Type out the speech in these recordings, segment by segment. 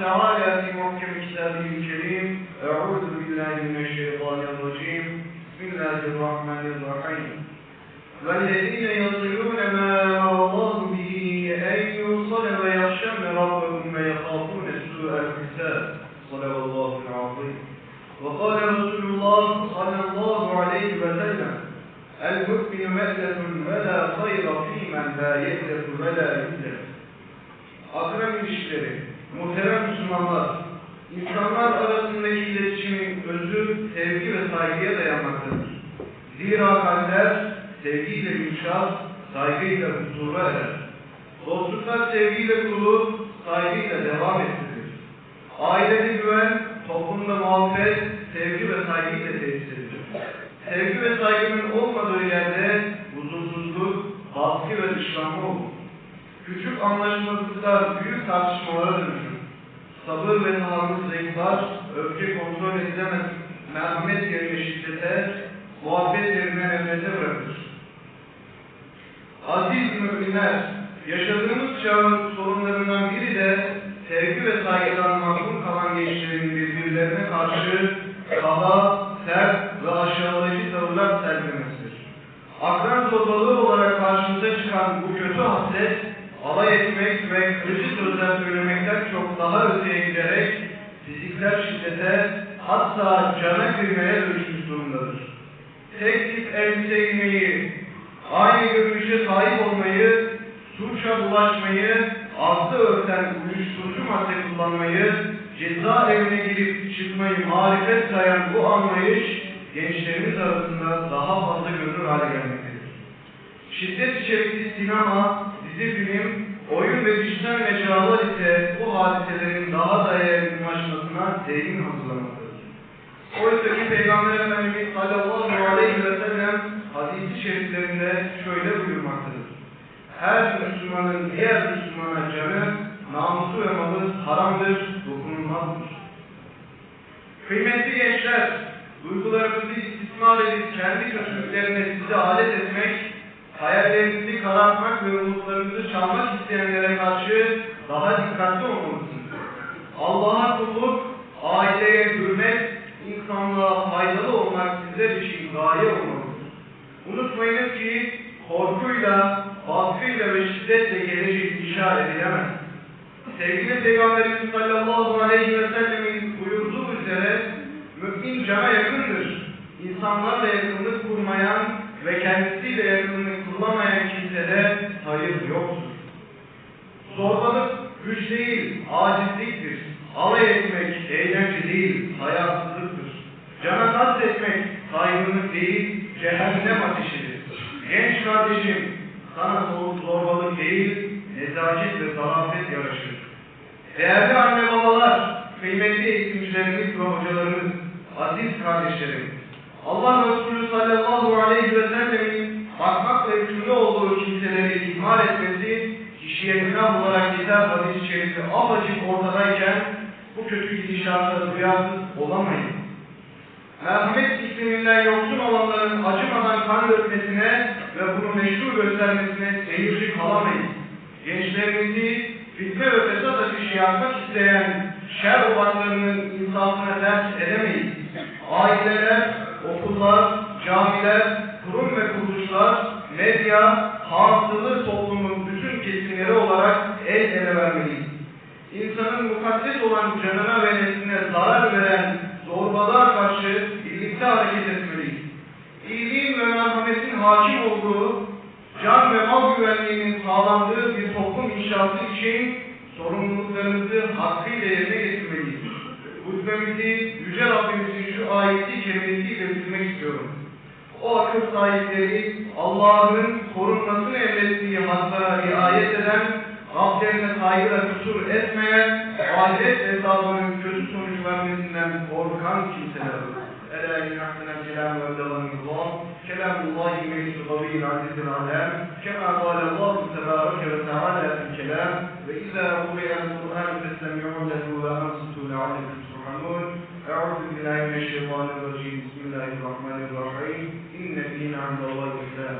تعالى في محكم كتابه الكريم. أعوذ بالله من الشيطان الرجيم. بسم الله الرحمن الرحيم. والذين يصلون ما أمر الله به أن يوصل ويخشون ربهم ويخافون سوء الحساب. صدق الله العظيم. وقال رسول الله صلى الله عليه وسلم المؤمن مألة ولا خير في من لا يألف ولا يؤلف Akrem ilişkileri, muhterem Müslümanlar, insanlar arasındaki iletişimin özü sevgi ve saygıya dayanmaktadır. Zira kalpler sevgiyle yumuşar, saygıyla huzura erer. Dostluklar sevgiyle kurulur, saygıyla devam ettirilir. Ailede güven, toplumda muhabbet, sevgi ve saygıyla tesis edilir. Sevgi ve saygının olmadığı yerde huzursuzluk, baskı ve dışlanma olur. Küçük anlaşmazlıklar büyük tartışmalara dönüşür. Sabır ve tahammül zayıflar, öfke kontrol edilemez, merhamet yerine şiddete, muhabbet yerine nefrete bırakır. Aziz müminler, yaşadığımız çağın sorunlarından biri de sevgi ve saygıdan mahrum kalan gençlerin birbirlerine karşı kaba, sert ve aşağılayıcı tavırlar sergilemesidir. Akran zorbalığı olarak karşımıza çıkan bu kötü haslet, alay etmek ve kırıcı sözler söylemekten çok daha öteye giderek fiziksel şiddete hatta cana kıymaya dönüşmüş durumdadır. Tek tip elbise giymeyi, aynı görünüşe sahip olmayı, suça bulaşmayı, aklı örten uyuşturucu madde kullanmayı, cezaevine girip çıkmayı marifet sayan bu anlayış gençlerimiz arasında daha fazla görünür hale gelmektedir. Şiddet içerikli sinema, dizi film, oyun ve dijital mecralar ise bu hadiselerin daha da yaygınlaşmasına zemin hazırlamaktadır. Oysa ki Peygamber Efendimiz sallallahu aleyhi ve sellem hadisi şeriflerinde şöyle buyurmaktadır. Her Müslümanın diğer Müslümana canı, namusu ve malı haramdır, dokunulmazdır. Kıymetli gençler, duygularınızı istismar edip kendi kötülüklerine sizi alet etmek, hayallerinizi karartmak ve umutlarınızı çalmak isteyenlere karşı daha dikkatli olmalısınız. Allah'a kulluk, aileye hürmet, insanlığa faydalı olmak size bir şey gaye olmalıdır. Unutmayınız ki korkuyla, baskıyla ve şiddetle gelecek işaret edilemez. Sevgili Peygamberimiz sallallahu aleyhi ve sellemin buyurduğu üzere mümin cana yakındır. İnsanlarla yakınlık kurmayan ve kendisiyle yakınlık kurulamayan kimsede hayır yoktur. Zorbalık güç değil, acizliktir. Alay etmek eğlence değil, hayasızlıktır. Cana kastetmek saygınlık değil, cehennem ateşidir. Genç kardeşim, sana zor, zorbalık değil, nezaket ve zarafet yaraşır. Değerli anne babalar, kıymetli eğitimcilerimiz ve hocalarımız, aziz kardeşlerim, Allah Resulü sallallahu aleyhi ve sellemin bakmakla yükümlü olduğu kimseleri ihmal etmesi, kişiye günah olarak yeter hadis-i şerifi apacık ortadayken bu kötü gidişata duyarsız olamayız. Merhamet ikliminden yoksun olanların acımadan kan dökmesine ve bunu meşru göstermesine seyirci kalamayız. Gençlerimizi fitne ve fesat ateşi yakmak isteyen şer olanlarının insafına ders edemeyiz. Aileler, okullar, camiler, kurum ve kuruluşlar, medya, hasılı toplumun bütün kesimleri olarak el ele vermeliyiz. İnsanın mukaddes olan canına ve nesline zarar veren zorbalığa karşı birlikte hareket etmeliyiz. İyiliğin ve merhametin hakim olduğu, can ve mal güvenliğinin sağlandığı bir toplum inşası için sorumluluklarımızı hakkıyla yerine getirmeliyiz. Hutbemizi Yüce Rabbimizin şu ayeti kerimesiyle bitirmek istiyorum. O akıl sahipleri Allah'ın korunmasını emrettiği haklara riayet eden, Rablerine saygıda kusur etmeyen, ahiret hesabının kötü sonuç vermesinden korkan kimselerdir. Ela innahdina kelam ve devamillah, kelamullahi meclis gavil azizil alem, kema kâlallahu tebareke ve teala fil kelam, ve izâ kureyel Kur'an festemi'un lehu ve ansutû le'alekum turhamun. Euzu billahi mineşşeytanirracim, bismillahirrahmanirrahim. عند الله الإسلام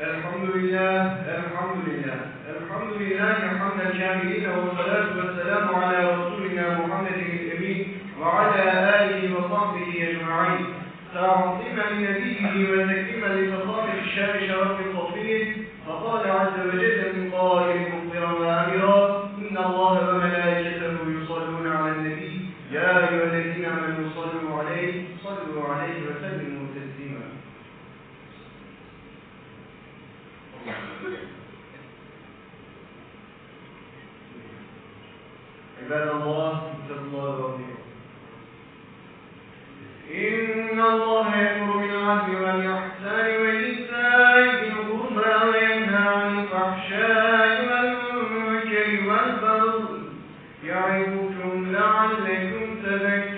الحمد لله الحمد لله الحمد لله والصلاة والسلام على رسولنا محمد الأمين وعلى آله وصحبه أجمعين. تعظيما لنبيه وتكريما لفخامة الشام شرف التطبيق فقال عز وجل من قائل مخبرا وأمرا إن الله وملائكته يصلون على النبي. يا أيها الذين آمنوا صلوا عليه صلوا عليه وسلموا تسليما. عباد الله اتقوا الله واطيعوا servant